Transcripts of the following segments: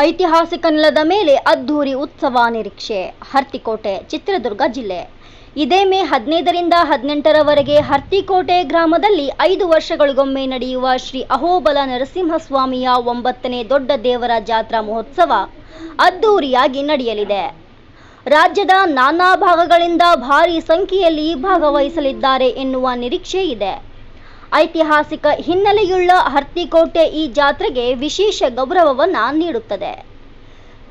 ಐತಿಹಾಸಿಕ ನೆಲದ ಮೇಲೆ ಅದ್ಧೂರಿ ಉತ್ಸವ ನಿರೀಕ್ಷೆ, ಹರ್ತಿಕೋಟೆ, ಚಿತ್ರದುರ್ಗ ಜಿಲ್ಲೆ. ಇದೇ ಮೇ ಹದಿನೈದರಿಂದ ಹದಿನೆಂಟರವರೆಗೆ ಹರ್ತಿಕೋಟೆ ಗ್ರಾಮದಲ್ಲಿ ಐದು ವರ್ಷಗಳಿಗೊಮ್ಮೆ ನಡೆಯುವ ಶ್ರೀ ಅಹೋಬಲ ನರಸಿಂಹಸ್ವಾಮಿಯ ಒಂಬತ್ತನೇ ದೊಡ್ಡ ದೇವರ ಜಾತ್ರಾ ಮಹೋತ್ಸವ ಅದ್ಧೂರಿಯಾಗಿ ನಡೆಯಲಿದೆ. ರಾಜ್ಯದ ನಾನಾ ಭಾಗಗಳಿಂದ ಭಾರೀ ಸಂಖ್ಯೆಯಲ್ಲಿ ಭಾಗವಹಿಸಲಿದ್ದಾರೆ ಎನ್ನುವ ನಿರೀಕ್ಷೆ ಇದೆ ಐತಿಹಾಸಿಕ ಹಿನ್ನೆಲೆಯುಳ್ಳ ಹರ್ತಿಕೋಟೆ ಈ ಜಾತ್ರೆಗೆ ವಿಶೇಷ ಗೌರವವನ್ನು ನೀಡುತ್ತದೆ.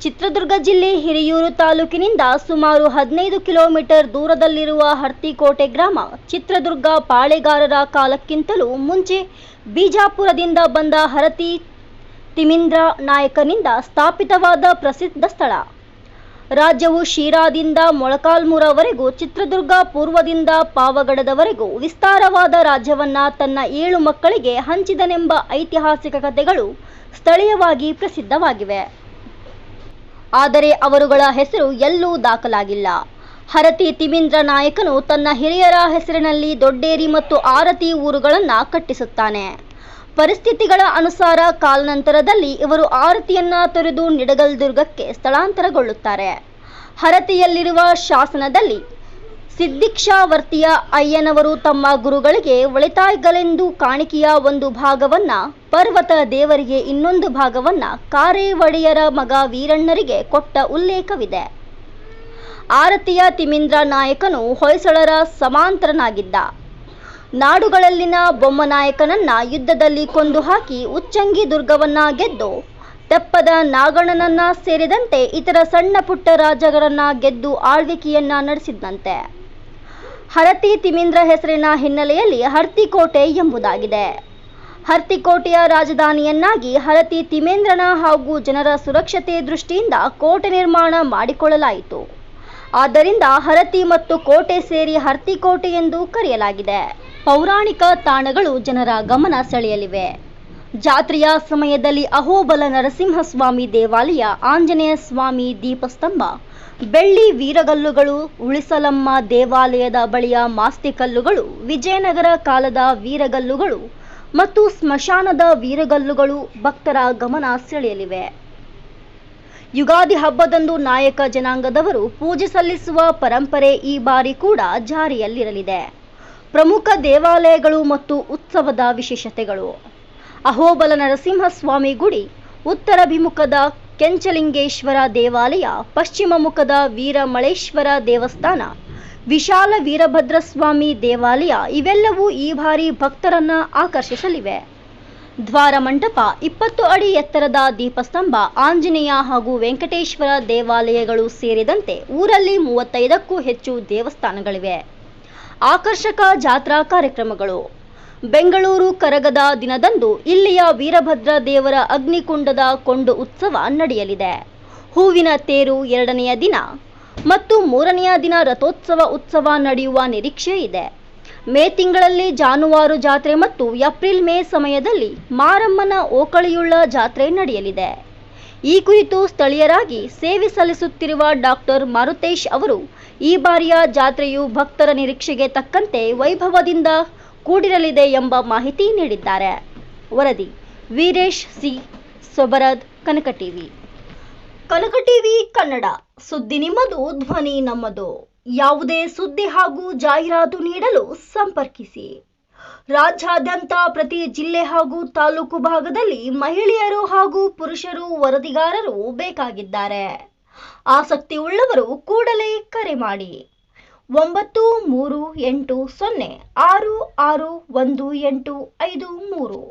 ಚಿತ್ರದುರ್ಗ ಜಿಲ್ಲೆ ಹಿರಿಯೂರು ತಾಲೂಕಿನಿಂದ ಸುಮಾರು ಹದಿನೈದು ಕಿಲೋಮೀಟರ್ ದೂರದಲ್ಲಿರುವ ಹರ್ತಿಕೋಟೆ ಗ್ರಾಮ ಚಿತ್ರದುರ್ಗ ಪಾಳೆಗಾರರ ಕಾಲಕ್ಕಿಂತಲೂ ಮುಂಚೆ ಬಿಜಾಪುರದಿಂದ ಬಂದ ಹರತಿ ತಿಮಿಂದ್ರ ನಾಯಕನಿಂದ ಸ್ಥಾಪಿತವಾದ ಪ್ರಸಿದ್ಧ ಸ್ಥಳ. ರಾಜ್ಯವು ಶಿರಾದಿಂದ ಮೊಳಕಾಲ್ಮೂರವರೆಗೂ ಚಿತ್ರದುರ್ಗ ಪೂರ್ವದಿಂದ ಪಾವಗಡದವರೆಗೂ ವಿಸ್ತಾರವಾದ ರಾಜ್ಯವನ್ನ ತನ್ನ ಏಳು ಮಕ್ಕಳಿಗೆ ಹಂಚಿದನೆಂಬ ಐತಿಹಾಸಿಕ ಕಥೆಗಳು ಸ್ಥಳೀಯವಾಗಿ ಪ್ರಸಿದ್ಧವಾಗಿವೆ. ಆದರೆ ಅವರುಗಳ ಹೆಸರು ಎಲ್ಲೂ ದಾಖಲಾಗಿಲ್ಲ. ಹರತಿ ತಿಮಿಂದ್ರ ನಾಯಕನು ತನ್ನ ಹಿರಿಯರ ಹೆಸರಿನಲ್ಲಿ ದೊಡ್ಡೇರಿ ಮತ್ತು ಆರತಿ ಊರುಗಳನ್ನು ಕಟ್ಟಿಸುತ್ತಾನೆ. ಪರಿಸ್ಥಿತಿಗಳ ಅನುಸಾರ ಕಾಲನಂತರದಲ್ಲಿ ಇವರು ಆರತಿಯನ್ನ ತೊರೆದು ನಿಡಗಲ್ ದುರ್ಗಕ್ಕೆ ಸ್ಥಳಾಂತರಗೊಳ್ಳುತ್ತಾರೆ. ಹರತಿಯಲ್ಲಿರುವ ಶಾಸನದಲ್ಲಿ ಸಿದ್ದಿಕ್ಷಾವರ್ತಿಯ ಅಯ್ಯನವರು ತಮ್ಮ ಗುರುಗಳಿಗೆ ಒಳಿತಾಯ್ಗಲೆಂದು ಕಾಣಿಕೆಯ ಒಂದು ಭಾಗವನ್ನ, ಪರ್ವತ ದೇವರಿಗೆ ಇನ್ನೊಂದು ಭಾಗವನ್ನ ಕಾರೆ ಮಗ ವೀರಣ್ಣರಿಗೆ ಕೊಟ್ಟ ಉಲ್ಲೇಖವಿದೆ. ಆರತಿಯ ತಿಮಿಂದ್ರ ನಾಯಕನು ಹೊಯ್ಸಳರ ಸಮಾಂತರನಾಗಿದ್ದ. ನಾಡುಗಳಲ್ಲಿನ ಬೊಮ್ಮನಾಯಕನನ್ನ ಯುದ್ಧದಲ್ಲಿ ಕೊಂದು ಹಾಕಿ ಉಚ್ಚಂಗಿ ದುರ್ಗವನ್ನ ಗೆದ್ದು, ತೆಪ್ಪದ ನಾಗಣ್ಣನನ್ನ ಸೇರಿದಂತೆ ಇತರ ಸಣ್ಣ ಪುಟ್ಟ ರಾಜರನ್ನ ಗೆದ್ದು ಆಳ್ವಿಕೆಯನ್ನ ನಡೆಸಿದಂತೆ ಹರತಿ ತಿಮೀಂದ್ರ ಹೆಸರಿನ ಹಿನ್ನೆಲೆಯಲ್ಲಿ ಹರ್ತಿಕೋಟೆ ಎಂಬುದಾಗಿದೆ. ಹರ್ತಿಕೋಟೆಯ ರಾಜಧಾನಿಯನ್ನಾಗಿ ಹರತಿ ತಿಮೇಂದ್ರನ ಹಾಗೂ ಜನರ ಸುರಕ್ಷತೆ ದೃಷ್ಟಿಯಿಂದ ಕೋಟೆ ನಿರ್ಮಾಣ ಮಾಡಿಕೊಳ್ಳಲಾಯಿತು. ಆದ್ದರಿಂದ ಹರತಿ ಮತ್ತು ಕೋಟೆ ಸೇರಿ ಹರ್ತಿಕೋಟೆ ಎಂದು ಕರೆಯಲಾಗಿದೆ. ಪೌರಾಣಿಕ ತಾಣಗಳು ಜನರ ಗಮನ ಸೆಳೆಯಲಿವೆ. ಜಾತ್ರೆಯ ಸಮಯದಲ್ಲಿ ಅಹೋಬಲ ನರಸಿಂಹಸ್ವಾಮಿ ದೇವಾಲಯ, ಆಂಜನೇಯ ಸ್ವಾಮಿ ದೀಪಸ್ತಂಭ, ಬೆಳ್ಳಿ ವೀರಗಲ್ಲುಗಳು, ಉಳಿಸಲಮ್ಮ ದೇವಾಲಯದ ಬಳಿಯ ಮಾಸ್ತಿಕಲ್ಲುಗಳು ವಿಜಯನಗರ ಕಾಲದ ವೀರಗಲ್ಲುಗಳು ಮತ್ತು ಸ್ಮಶಾನದ ವೀರಗಲ್ಲುಗಳು ಭಕ್ತರ ಗಮನ ಸೆಳೆಯಲಿವೆ. ಯುಗಾದಿ ಹಬ್ಬದಂದು ನಾಯಕ ಜನಾಂಗದವರು ಪೂಜೆ ಸಲ್ಲಿಸುವ ಪರಂಪರೆ ಈ ಬಾರಿ ಕೂಡ ಜಾರಿಯಲ್ಲಿರಲಿದೆ. ಪ್ರಮುಖ ದೇವಾಲಯಗಳು ಮತ್ತು ಉತ್ಸವದ ವಿಶೇಷತೆಗಳು. ಅಹೋಬಲ ನರಸಿಂಹಸ್ವಾಮಿ ಗುಡಿ, ಉತ್ತರಾಭಿಮುಖದ ಕೆಂಚಲಿಂಗೇಶ್ವರ ದೇವಾಲಯ, ಪಶ್ಚಿಮ ಮುಖದ ವೀರಮಳೇಶ್ವರ ದೇವಸ್ಥಾನ, ವಿಶಾಲ ವೀರಭದ್ರಸ್ವಾಮಿ ದೇವಾಲಯ ಇವೆಲ್ಲವೂ ಈ ಬಾರಿ ಭಕ್ತರನ್ನ ಆಕರ್ಷಿಸಲಿವೆ. ದ್ವಾರ ಮಂಟಪ ಇಪ್ಪತ್ತು ಅಡಿ ಎತ್ತರದ ದೀಪಸ್ತಂಭ ಆಂಜನೇಯ ಹಾಗೂ ವೆಂಕಟೇಶ್ವರ ದೇವಾಲಯಗಳು ಸೇರಿದಂತೆ ಊರಲ್ಲಿ ಮೂವತ್ತೈದಕ್ಕೂ ಹೆಚ್ಚು ದೇವಸ್ಥಾನಗಳಿವೆ. ಆಕರ್ಷಕ ಜಾತ್ರಾ ಕಾರ್ಯಕ್ರಮಗಳು. ಬೆಂಗಳೂರು ಕರಗದ ದಿನದಂದು ಇಲ್ಲಿಯ ವೀರಭದ್ರ ದೇವರ ಅಗ್ನಿಕುಂಡದ ಕೊಂಡು ಉತ್ಸವ ನಡೆಯಲಿದೆ. ಹೂವಿನ ತೇರು ಎರಡನೆಯ ದಿನ ಮತ್ತು ಮೂರನೆಯ ದಿನ ರಥೋತ್ಸವ ಉತ್ಸವ ನಡೆಯುವ ನಿರೀಕ್ಷೆ ಇದೆ. ಮೇ ತಿಂಗಳಲ್ಲಿ ಜಾನುವಾರು ಜಾತ್ರೆ ಮತ್ತು ಏಪ್ರಿಲ್ ಮೇ ಸಮಯದಲ್ಲಿ ಮಾರಮ್ಮನ ಓಕಳಿಯುಳ್ಳ ಜಾತ್ರೆ ನಡೆಯಲಿದೆ. ಈ ಕುರಿತು ಸ್ಥಳೀಯರಾಗಿ ಸೇವೆ ಸಲ್ಲಿಸುತ್ತಿರುವ ಡಾಕ್ಟರ್ ಮಾರುತೇಶ್ ಅವರು, ಈ ಬಾರಿಯ ಜಾತ್ರೆಯು ಭಕ್ತರ ನಿರೀಕ್ಷೆಗೆ ತಕ್ಕಂತೆ ವೈಭವದಿಂದ ಕೂಡಿರಲಿದೆ ಎಂಬ ಮಾಹಿತಿ ನೀಡಿದ್ದಾರೆ. ವರದಿ, Veeresh C. Sobarad, Kanaka TV. Kanaka TV Kannada, ಸುದ್ದಿ ನಿಮ್ಮದು, ಧ್ವನಿ ನಮ್ಮದು. ಯಾವುದೇ ಸುದ್ದಿ ಹಾಗೂ ಜಾಹೀರಾತು ನೀಡಲು ಸಂಪರ್ಕಿಸಿ. ರಾಜ್ಯಾದ್ಯಂತ ಪ್ರತಿ ಜಿಲ್ಲೆ ಹಾಗೂ ತಾಲೂಕು ಭಾಗದಲ್ಲಿ ಮಹಿಳೆಯರು ಹಾಗೂ ಪುರುಷರು ವರದಿಗಾರರು ಬೇಕಾಗಿದ್ದಾರೆ. ಆಸಕ್ತಿ ಉಳ್ಳವರು ಕೂಡಲೇ ಕರೆ ಮಾಡಿ. ಒಂಬತ್ತು ಮೂರು ಎಂಟು ಸೊನ್ನೆ ಆರು ಆರು ಒಂದು ಎಂಟು ಐದು ಮೂರು.